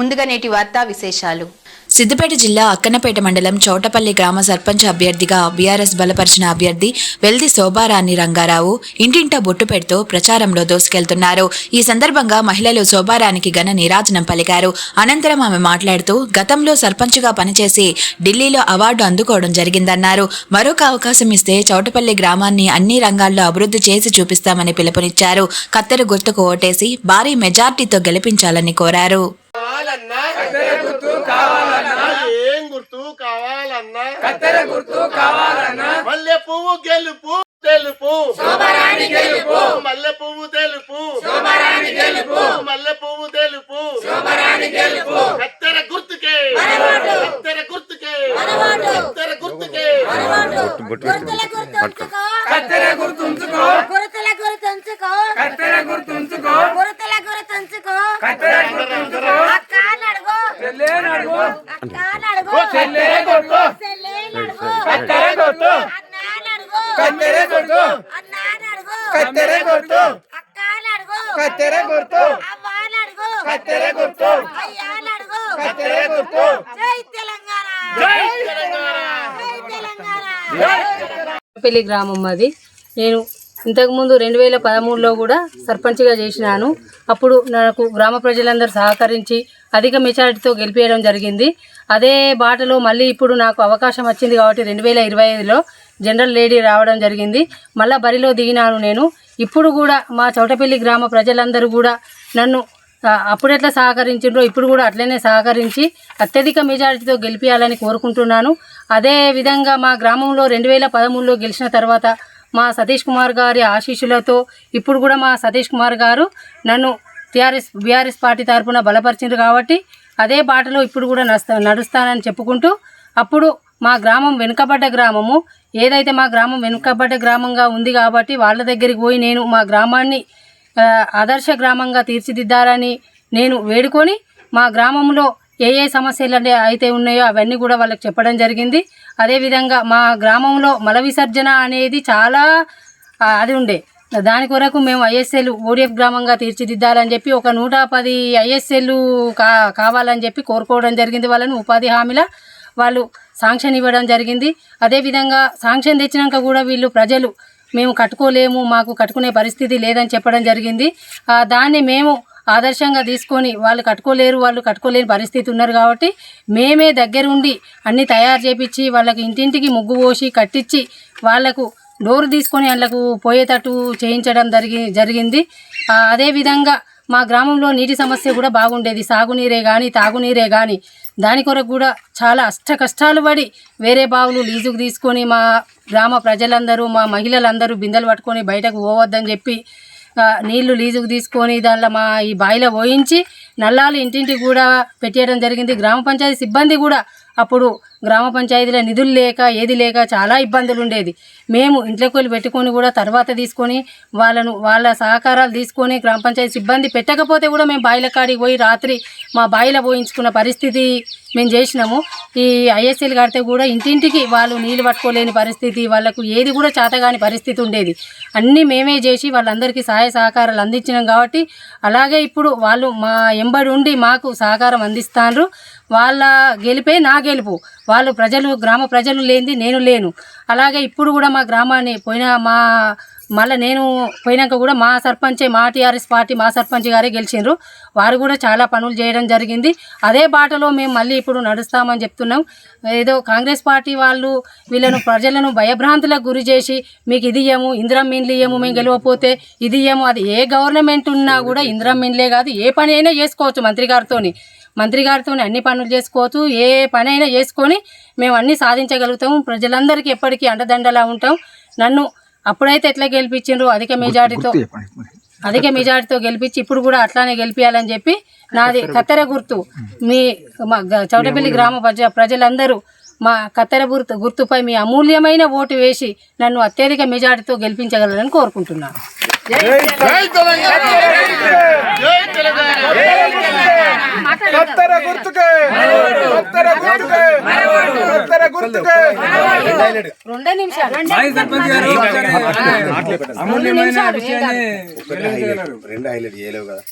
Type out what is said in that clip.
ముందుగా నేటి వార్తా విశేషాలు. సిద్దిపేట జిల్లా అక్కనపేట మండలం చౌటపల్లి గ్రామ సర్పంచ్ అభ్యర్థిగా బీఆర్ఎస్ బలపరిచిన అభ్యర్థి వెల్ది శోభారాణి రంగారావు ఇంటింటా బొట్టు పెడుతూ ప్రచారంలో దోసుకెళ్తున్నారు. ఈ సందర్భంగా మహిళలు శోభారానికి ఘన నీరాజనం పలికారు. అనంతరం ఆమె మాట్లాడుతూ గతంలో సర్పంచ్గా పనిచేసి ఢిల్లీలో అవార్డు అందుకోవడం జరిగిందన్నారు. మరొక అవకాశం ఇస్తే చౌటపల్లి గ్రామాన్ని అన్ని రంగాల్లో అభివృద్ధి చేసి చూపిస్తామని పిలుపునిచ్చారు. కత్తెర గుర్తుకు ఓటేసి భారీ మెజార్టీతో గెలిపించాలని కోరారు. కావాలన్నా కత్తెర గుర్తు కావాలన్నా ఏం గుర్తు కావాలన్నా కత్తెర గుర్తు కావాలన్నా మల్లె పువ్వు గెలుపు తెలుపు. శోభరాణి గెలుపు. మల్లె పువ్వు తెలుపు. శోభరాణి గెలుపు. మల్లె పువ్వు తెలుపు. శోభరాణి గెలుపు. కత్తెర గుర్తుకే. కత్తెర గుర్తుకే. కత్తెర గుర్తుకే. కత్తెర గుర్తుంచుకో కత్తెర నడుగు కత్తెర నడుగు కత్తెర నడుగు కత్తెర కొట్టు జై తెలంగాణ. జై తెలంగాణ. జై తెలంగాణ. పెళ్ళి గ్రామం మాది నేను ఇంతకుముందు రెండు వేల పదమూడులో కూడా సర్పంచ్గా చేసినాను. అప్పుడు నాకు గ్రామ ప్రజలందరూ సహకరించి అధిక మెజారిటీతో గెలిపేయడం జరిగింది. అదే బాటలో మళ్ళీ ఇప్పుడు నాకు అవకాశం వచ్చింది కాబట్టి రెండు వేల ఇరవై ఐదులో జనరల్ లేడీ రావడం జరిగింది. మళ్ళీ బరిలో దిగినాను నేను. ఇప్పుడు కూడా మా చౌటపల్లి గ్రామ ప్రజలందరూ కూడా నన్ను అప్పుడెట్లా సహకరించిండ్రో ఇప్పుడు కూడా అట్లనే సహకరించి అత్యధిక మెజారిటీతో గెలిపించాలని కోరుకుంటున్నాను. అదే విధంగా మా గ్రామంలో రెండు వేల పదమూడులో గెలిచిన తర్వాత మా సతీష్ కుమార్ గారి ఆశీస్సులతో ఇప్పుడు కూడా మా సతీష్ కుమార్ గారు నన్ను టీఆర్ఎస్ బీఆర్ఎస్ పార్టీ తరఫున బలపరిచిండ్రు కాబట్టి అదే బాటలో ఇప్పుడు కూడా నడుస్తా నడుస్తానని చెప్పుకుంటూ అప్పుడు మా గ్రామం వెనుకబడ్డ గ్రామము. ఏదైతే మా గ్రామం వెనుకబడ్డ గ్రామంగా ఉంది కాబట్టి వాళ్ళ దగ్గరికి పోయి నేను మా గ్రామాన్ని ఆదర్శ గ్రామంగా తీర్చిదిద్దాలని నేను వేడుకొని మా గ్రామంలో ఏ ఏ సమస్యలు అయితే ఉన్నాయో అవన్నీ కూడా వాళ్ళకి చెప్పడం జరిగింది. అదేవిధంగా మా గ్రామంలో మల విసర్జన అనేది చాలా అది ఉండే. దాని కొరకు మేము ఐఎస్ఎల్ ఓడిఎఫ్ గ్రామంగా తీర్చిదిద్దాలని చెప్పి ఒక నూట పది ఐఎస్ఎల్ కా కావాలని చెప్పి కోరుకోవడం జరిగింది. వాళ్ళని ఉపాధి హామీల వాళ్ళు శాంక్షన్ ఇవ్వడం జరిగింది. అదేవిధంగా శాంక్షన్ తెచ్చినాక కూడా వీళ్ళు ప్రజలు మేము కట్టుకోలేము మాకు కట్టుకునే పరిస్థితి లేదని చెప్పడం జరిగింది. దాన్ని మేము ఆదర్శంగా తీసుకొని వాళ్ళు కట్టుకోలేరు వాళ్ళు కట్టుకోలేని పరిస్థితి ఉన్నారు కాబట్టి మేమే దగ్గరుండి అన్నీ తయారు చేపించి వాళ్ళకి ఇంటింటికి ముగ్గు పోసి కట్టించి వాళ్ళకు డోరు తీసుకొని వాళ్ళకు పోయేటట్టు చేయించడం జరిగి జరిగింది. అదేవిధంగా మా గ్రామంలో నీటి సమస్య కూడా బాగుండేది. సాగునీరే కానీ తాగునీరే కానీ దాని కొరకు కూడా చాలా అష్ట కష్టాలు పడి వేరే బావులు లీజుకు తీసుకొని మా గ్రామ ప్రజలందరూ మా మహిళలందరూ బిందెలు పట్టుకొని బయటకు పోవద్దని చెప్పి నీళ్ళు లీజుకు తీసుకొని దానిలో మా ఈ బావిలో పోయించి నల్లాలు ఇంటింటికి కూడా పెట్టేయడం జరిగింది. గ్రామ పంచాయతీ సిబ్బంది కూడా అప్పుడు గ్రామ పంచాయతీలో నిధులు లేక ఏది లేక చాలా ఇబ్బందులు ఉండేది. మేము ఇంట్లోకి వెళ్ళి పెట్టుకొని కూడా తర్వాత తీసుకొని వాళ్ళను వాళ్ళ సహకారాలు తీసుకొని గ్రామ పంచాయతీ సిబ్బంది పెట్టకపోతే కూడా మేము బాయిల కాడికి పోయి రాత్రి మా బాయిలో పోయించుకున్న పరిస్థితి మేము చేసినాము. ఈ ఐఎస్ఎల్ కడితే కూడా ఇంటింటికి వాళ్ళు నీళ్ళు పట్టుకోలేని పరిస్థితి వాళ్ళకు ఏది కూడా చేతగాని పరిస్థితి ఉండేది. అన్నీ మేమే చేసి వాళ్ళందరికీ సహాయ సహకారాలు అందించినాం కాబట్టి అలాగే ఇప్పుడు వాళ్ళు మా ఎంబడి ఉండి మాకు సహకారం అందిస్తాండ్రు. వాళ్ళ గెలిపే నా గెలుపు. వాళ్ళు ప్రజలు గ్రామ ప్రజలు లేనిది నేను లేను. అలాగే ఇప్పుడు కూడా మా గ్రామాన్ని పోయిన మా మళ్ళీ నేను పోయినాక కూడా మా సర్పంచే మా టీఆర్ఎస్ పార్టీ మా సర్పంచ్ గారే గెలిచిండ్రు. వారు కూడా చాలా పనులు చేయడం జరిగింది. అదే బాటలో మేము మళ్ళీ ఇప్పుడు నడుస్తామని చెప్తున్నాం. ఏదో కాంగ్రెస్ పార్టీ వాళ్ళు వీళ్ళను ప్రజలను భయభ్రాంతులకు గురి చేసి మీకు ఇది ఇయ్యము ఇందిరం మిన్లు ఇయ్యము మేము గెలవకపోతే ఇది ఇయ్యము అది ఏ గవర్నమెంట్ ఉన్నా కూడా ఇందిరం మిన్లే కాదు ఏ పని అయినా చేసుకోవచ్చు మంత్రి గారితోని. మంత్రి గారితో అన్ని పనులు చేసుకోవచ్చు ఏ పని అయినా చేసుకొని మేము అన్నీ సాధించగలుగుతాము. ప్రజలందరికీ ఎప్పటికీ అండదండలా ఉంటాం. నన్ను అప్పుడైతే ఎట్లా గెలిపించిండ్రు? అధిక మెజార్టీతో అధిక మెజార్టీతో గెలిపించి ఇప్పుడు కూడా అట్లానే గెలిపించాలని చెప్పి నాది కత్తెర గుర్తు. మీ చౌటపల్లి గ్రామ ప్రజ ప్రజలందరూ మా కత్తెర గుర్తు గుర్తుపై మీ అమూల్యమైన ఓటు వేసి నన్ను అత్యధిక మెజార్టీతో గెలిపించగలరని కోరుకుంటున్నాను కత్తెర గుర్తుకే. కత్తెర గుర్తుకే. కత్తెర గుర్తుకే. నిమిషాలు. రెండు హైలైట్ చేయలేవు కదా.